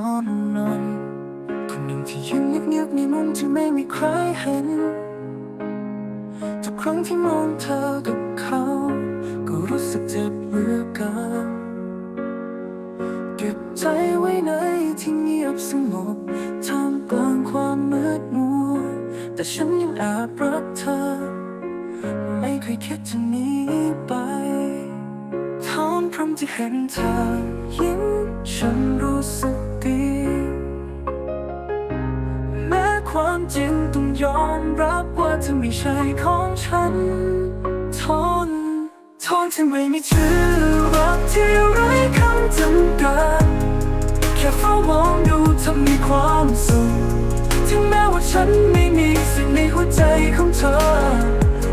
อนนอนคนหนึ่งที่ยืนเงียบๆในมุมที่ไม่มีใครเห็น ทุกครั้งที่มองเธอกับเขา ก็รู้สึกเจ็บเหลือเกินเก็บใจไว้ในที่เงียบสงบท่ามกลางความมืดมัว แต่ฉันยังแอบรักเธอ ไม่เคยคิดจะหนีไปทอนพรำที่เห็นเธอยิ้มฉันรู้สึก จริงต้องยอมรับว่าเธอไม่ใช่ของฉัน ทน ทนที่ไม่มีชื่อรักที่ไร้คำจำกัด แค่เฝ้ามองดูเธอมีความสุข ถึงแม้ว่าฉันไม่มีสิ่งในหัวใจของเธอ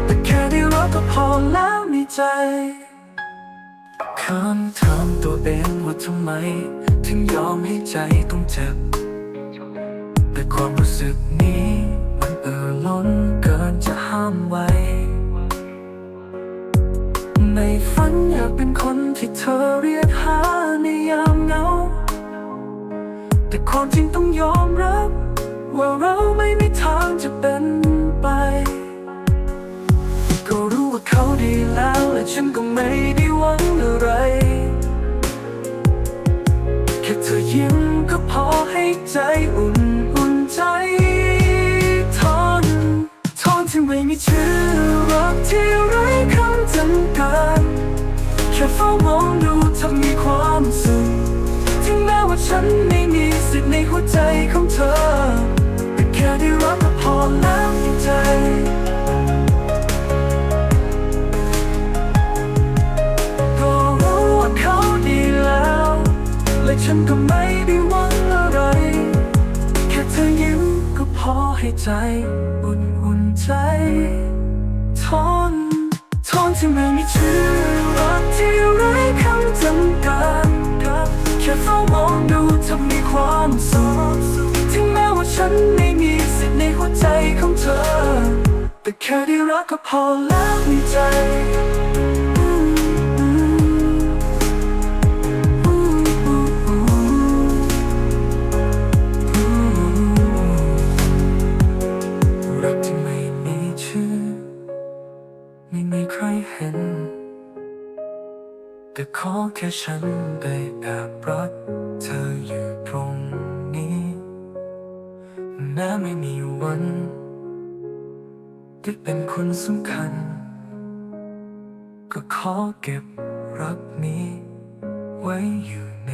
แต่แค่ได้รักก็พอแล้วในใจคำถามตัวเองว่าทำไม ถึงยอมให้ใจต้องเจ็บ ความรู้สึกนี้มันเอ่อล้นเกินจะห้ามไว้ ในฝันอยากเป็นคนที่เธอเรียกหาในยามเหงา แต่ความจริงต้องยอมรับ ว่าเราไม่มีทางจะเป็นไป ก็รู้ว่าเขาดีแล้วและฉันก็ไม่ด้ ม่มีชื่อรักที่ไร้คำจำกัดแค่เฝ้ามองดูเธอมีความสุขถึงแม้ว่าฉันไม่มีสิทธิ์ในหัวใจของเธอ แต่แค่ได้รักก็พอแล้วในใจก็รู้ว่าเขาดีแล้ว และฉันก็ไม่ได้หวังอะไร แค่เธอยิ้มก็พอให้ใจอุ่น ใจทนทนที่ไม่มีชื่อรักที่ไร้คำจำกัดแค่เฝ้ามองดูทำมีความสุขถึงแม้ว่าฉันไม่มีสิทธิ์ในหัวใจของเธอ แต่แค่ได้รักก็พอแล้วในใจ แต่ขอแค่ฉันได้แอบรักเธออยู่ตรงนี้แม้ไม่มีวันที่เป็นคนสำคัญ ก็ขอเก็บรักนี้ ไว้อยู่ใน